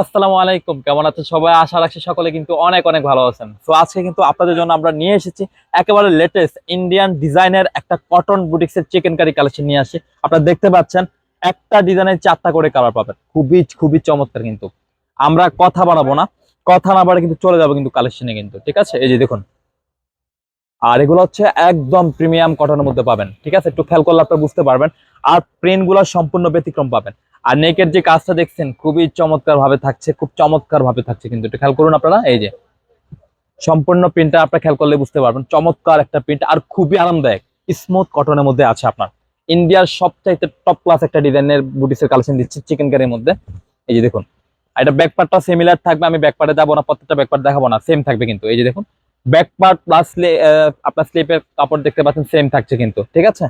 আসসালামু আলাইকুম। কেমন আছেন সবাই? আশা রাখছি সকলে কিন্তু অনেক অনেক ভালো আছেন। তো আজকে কিন্তু আপনাদের জন্য আমরা নিয়ে এসেছি একেবারে লেটেস্ট ইন্ডিয়ান ডিজাইনের একটা কটন বুটিক্স এর চিকেন কারি কালেকশন নিয়ে আসি। আপনারা দেখতে পাচ্ছেন, একটা ডিজাইনের চারটা করে কালার পাবেন। খুবই খুবই চমৎকার কিন্তু। আমরা কথা বাড়াবো না। কথা না বাড়ে কিন্তু চলে যাব কিন্তু কালেকশনে কিন্তু, ঠিক আছে? এই যে দেখুন। আর এগুলো হচ্ছে একদম প্রিমিয়াম কটনের মধ্যে পাবেন, ঠিক আছে? একটু খেয়াল করলে আপনারা বুঝতে পারবেন। আর প্রিন্টগুলো সম্পূর্ণ ব্যতিক্রম পাবেন। আর নেকের যে কাজটা দেখছেন, খুবই চমৎকার ভাবে থাকছে, খুব চমৎকার ভাবে থাকছে কিন্তু একটু খেয়াল করুন আপনারা, এই যে সম্পূর্ণ প্রিন্টটা আপনারা খেয়াল করলে বুঝতে পারবেন, চমৎকার একটা প্রিন্ট আর খুবই আরামদায়ক স্মুথ কটনের মধ্যে আছে আপনার। ইন্ডিয়ার সবচাইতে টপ ক্লাস একটা ডিজাইনের বুটিসের কালেকশন দিচ্ছে চিকেন কারির মধ্যে। এই যে দেখুন এটা ব্যাকপার্টটা সিমিলার থাকবে, আমি ব্যাকপার্টে যাব না, প্রত্যেকটা ব্যাকপার্ট দেখাবো না সেম থাকবে কিন্তু, এই যে দেখুন ব্যাকপার্ট প্লাস আপনার স্লিপের কাপড় দেখতে পাচ্ছেন সেম থাকছে কিন্তু, ঠিক আছে?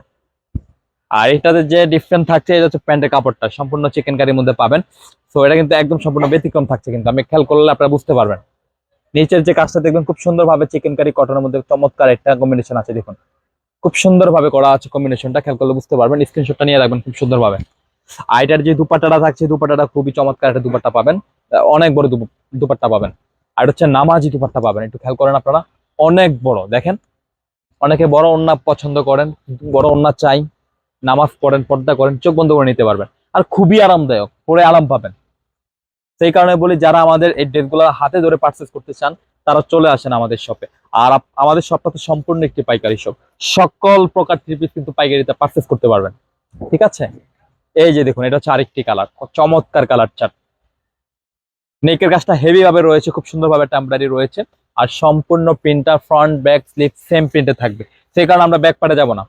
আর এটাতে যে ডিফারেন্ট থাকছে, এটা হচ্ছে প্যান্টের কাপড়টা। সম্পূর্ণ চিকেন কারির মধ্যে পাবেন। তো এটা কিন্তু একদম সম্পূর্ণ ব্যতিক্রম থাকছে কিন্তু। আমি খেয়াল করলে আপনারা বুঝতে পারবেন। নিচের যে কাজটা দেখবেন, খুব সুন্দরভাবে চিকেন কারি কটনের মধ্যে চমৎকার একটা কম্বিনেশন আছে, দেখুন। খুব সুন্দরভাবে করা আছে কম্বিনেশনটা খেয়াল করলে বুঝতে পারবেন। স্ক্রিনশটটা নিয়ে রাখবেন খুব সুন্দরভাবে। আর এটার যে দুপাট্টাটা থাকছে, দুপাট্টাটা খুবই চমৎকার একটা দুপাট্টা পাবেন। অনেক বড় দুপ- দুপাট্টা পাবেন। আর হচ্ছে নামাজি দুপাট্টা পাবেন। একটু খেয়াল করেন আপনারা। অনেক বড়, দেখেন। অনেকে বড় ওন্না পছন্দ করেন বড় ওন্না চাই। নামাজ পড়েন, পর্দা করেন, চোখ বন্ধ করে নিতে পারবেন। আর খুবই আরামদায়ক পরে আরাম পাবেন। সেই কারণে বলি, যারা আমাদের এই ড্রেসগুলো হাতে ধরে পারচেস করতে চান, তারা চলে আসেন আমাদের শপে আর আমাদের শপটা তো সম্পূর্ণ একটি পাইকারি শপ সকল প্রকার থ্রি পিস কিন্তু পাইকারিতে পারচেস করতে পারবেন। ঠিক আছে? এই যে দেখুন, এটা হচ্ছে আরেকটি কালার চমৎকার কালার চার্ট নেকের কাজটা হেভি ভাবে রয়েছে, খুব সুন্দরভাবে টেম্পারি রয়েছে। আর সম্পূর্ণ printer front back slip same প্রিন্টে থাকবে। সেই কারণে আমরা ব্যাক পাটে যাব না।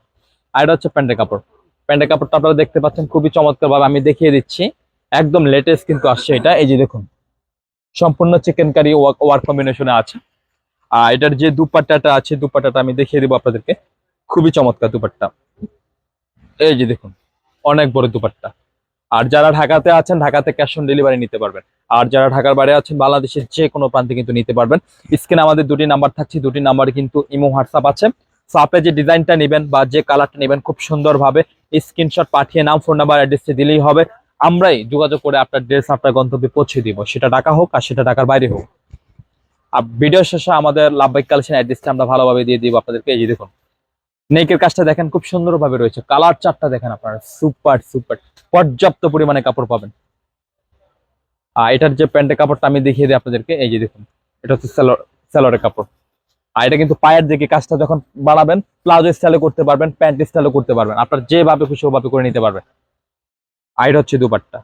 আর এটা হচ্ছে প্যান্টের কাপড়। প্যান্টের কাপড়টা আপনারা দেখতে পাচ্ছেন, খুবই চমৎকার ভাবে আমি দেখিয়ে দিচ্ছি। একদম লেটেস্ট কিন্তু আসছে এটা, এই যে দেখুন, সম্পূর্ণ চিকেন কারি ওয়ার্ক কম্বিনেশনে আছে। আর এটার যে দুপাট্টাটা আছে, দুপাট্টাটা আমি দেখিয়ে দিব আপনাদেরকে, খুবই চমৎকার দুপাট্টা। এই যে দেখুন, অনেক বড় দুপাট্টা। আর যারা ঢাকাতে আছেন, ঢাকাতে ক্যাশ অন ডেলিভারি নিতে পারবেন। আর যারা ঢাকার বাইরে আছেন, বাংলাদেশের যে কোনো প্রান্তে কিন্তু নিতে পারবেন। স্ক্রিনে আমাদের দুটি নাম্বার থাকছে, দুটি নাম্বার কিন্তু ইমো হোয়াটসঅ্যাপ আছে। সো আপনি যে ডিজাইনটা নেবেন বা যে কালারটা নেবেন খুব সুন্দরভাবে স্ক্রিনশট পাঠিয়ে নাম ফোন নাম্বার অ্যাড্রেসটি দিলেই হবে। আমরাই যোগাযোগ করে আপনার ড্রেস আপনার গন্তব্যে পৌঁছে দিব। সেটা টাকা হোক আর সেটা টাকার বাইরে হোক। আর ভিডিও শেষে আমাদের লাভবাইক কালেকশন অ্যাড্রেসটা আমরা ভালোভাবে দিয়ে দিব আপনাদেরকে। এই যে দেখুন, নেকের কাজটা দেখেন খুব সুন্দরভাবে রয়েছে। কালার চারটা দেখেন আপনারা সুপার সুপার পর্যাপ্ত পরিমাণে কাপড় পাবেন। আর এটার যে প্যান্টের কাপড়টা আমি দেখিয়ে দিই আপনাদেরকে। এই যে দেখুন, এটা হচ্ছে স্যালোর স্যালোরের কাপড়। আর এটা কিন্তু পায়ের দিকে কাজটা যখন বাড়াবেন প্লাজো স্টাইলে করতে পারবেন প্যান্ট স্টাইলে করতে পারবেন। আপনার যেভাবে খুশি ওভাবে করে নিতে পারবেন। আর হচ্ছে দুপাট্টা।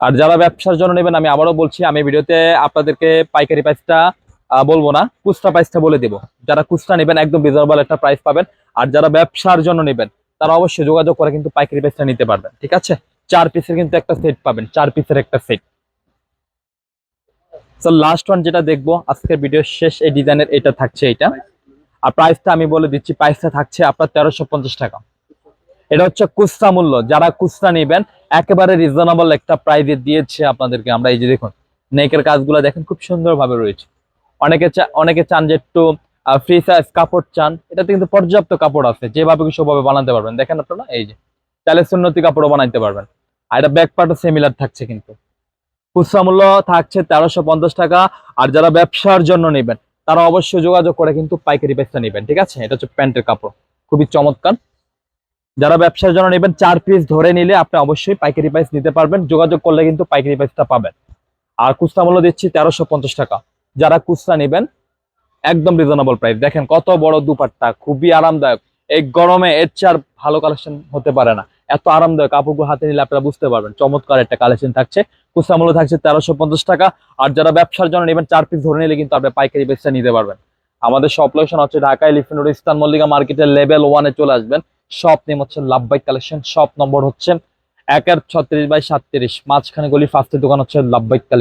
আর যারা ব্যবসার জন্য নেবেন, আমি আবারও বলছি, আমি ভিডিওতে আপনাদেরকে পাইকারি প্রাইসটা বলব না, খুচরা প্রাইসটা বলে দেবো। যারা খুচরা নেবেন, একদম রিজনেবল একটা প্রাইস পাবেন। আর যারা ব্যবসার জন্য নেবেন, তারা অবশ্যই যোগাযোগ করে কিন্তু পাইকারি প্রাইসটা নিতে পারবেন, ঠিক আছে? চার পিসের কিন্তু একটা সেট পাবেন, চার পিসের একটা সেট তো লাস্ট ওয়ান যেটা দেখব, আজকের ভিডিও শেষ, এই ডিজাইনের এটা থাকছে এটা। আর প্রাইসটা আমি বলে দিচ্ছি প্রাইসটা থাকছে আপনার তেরোশো টাকা। এটা হচ্ছে খুচরা মূল্য, যারা খুচরা নেবেন, একেবারে রিজনেবল একটা প্রাইজে দিয়েছে আপনাদেরকে আমরা। এই যে দেখুন, নেকের কাজগুলো দেখেন, খুব সুন্দর ভাবে রয়েছে। অনেকে অনেকে চান যে একটু ফ্রি সাইজ কাপড় চান, এটাতে কিন্তু পর্যাপ্ত কাপড় আছে, যেভাবে খুশি সেভাবে বানাতে পারবেন। দেখেন আপনারা, এই যে চাইলে সুন্নতি কাপড়ও বানাইতে পারবেন। আর এটা ব্যাক পার্টও সিমিলার থাকছে কিন্তু। খুচরা মূল্য থাকছে তেরোশো পঞ্চাশ টাকা। আর যারা ব্যবসার জন্য নেবেন, তারা অবশ্যই যোগাযোগ করে কিন্তু পাইকারি প্রাইসটা নেবেন, ঠিক আছে? এটা হচ্ছে প্যান্টের কাপড়, খুবই চমৎকার। যারা ব্যবসার জন্য নেবেন, চার পিস ধরে নিলে আপনি অবশ্যই পাইকারি প্রাইস নিতে পারবেন, যোগাযোগ করলে কিন্তু পাইকারি প্রাইসটা পাবেন। আর খুচরা মূল্য দিচ্ছি তেরোশো পঞ্চাশ টাকা। যারা খুচরা নেবেন, একদম রিজনেবল প্রাইস দেখেন কত বড় দুপাট্টা, খুবই আরামদায়ক। এই গরমে এর চার ভালো কালেকশন হতে পারে না। এত আরামদায়ক কাপড়গুলো হাতে নিলে আপনারা বুঝতে পারবেন। চমৎকার একটা কালেকশন থাকছে। খুচরা মূল্য থাকছে তেরোশো পঞ্চাশ টাকা। আর যারা ব্যবসার জন্য নেবেন, চার পিস ধরে নিলে কিন্তু আপনি পাইকারি বেসটা নিতে পারবেন। আমাদের সব লোকেশন হচ্ছে ঢাকায় এলিফেন্ট ইস্তান মল্লিকা মার্কেটের লেভেল ওয়ানে চলে আসবেন। শপ নেম হচ্ছে লাভবাইক কালেকশন শপ নম্বর হচ্ছে একের ছত্রিশ বাই সাতত্রিশ। মাঝখানে গলি ফার্স্টের দোকান হচ্ছে লাভবাইক কালেকশন